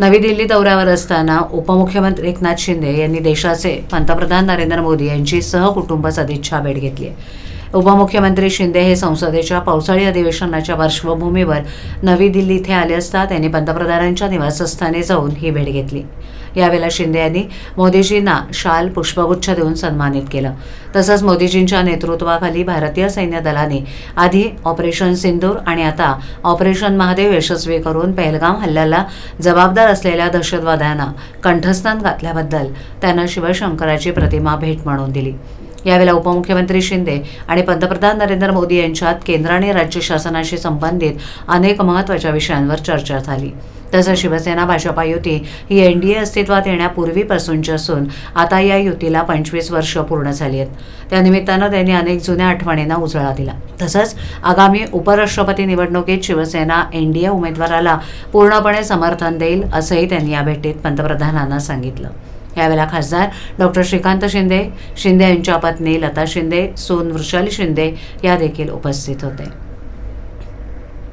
नवी दिल्ली दौऱ्यावर असताना उपमुख्यमंत्री एकनाथ शिंदे यांनी देशाचे पंतप्रधान नरेंद्र मोदी यांची सहकुटुंब सदिच्छा भेट घेतली आहे. उपमुख्यमंत्री शिंदे हे संसदेच्या पावसाळी अधिवेशनाच्या पार्श्वभूमीवर नवी दिल्ली इथे आले असता त्यांनी पंतप्रधानांच्या निवासस्थानी जाऊन ही भेट घेतली. यावेळेला शिंदे यांनी मोदीजींना शाल पुष्पगुच्छ देऊन सन्मानित केलं. तसंच मोदीजींच्या नेतृत्वाखाली भारतीय सैन्य दलाने आधी ऑपरेशन सिंदूर आणि आता ऑपरेशन महादेव यशस्वी करून पहलगाम हल्ल्याला जबाबदार असलेल्या दहशतवाद्यांना कंठस्थान घातल्याबद्दल त्यांना शिवशंकराची प्रतिमा भेट म्हणून दिली. यावेळेला उपमुख्यमंत्री शिंदे आणि पंतप्रधान नरेंद्र मोदी यांच्यात केंद्र आणि राज्य शासनाशी संबंधित अनेक महत्त्वाच्या विषयांवर चर्चा झाली. तसंच शिवसेना भाजपा युती ही एन डी ए अस्तित्वात येण्यापूर्वीपासूनची असून आता या युतीला पंचवीस वर्ष पूर्ण झाली आहेत. त्यानिमित्तानं त्यांनी अनेक जुन्या आठवणींना उजळा दिला. तसंच आगामी उपराष्ट्रपती निवडणुकीत शिवसेना एन डी ए उमेदवाराला पूर्णपणे समर्थन देईल असंही त्यांनी या भेटीत पंतप्रधानांना सांगितलं. यावेळेला खासदार डॉक्टर श्रीकांत शिंदे शिंदे यांच्या पत्नी लता शिंदे सोन वृषाली शिंदे या देखील उपस्थित होते.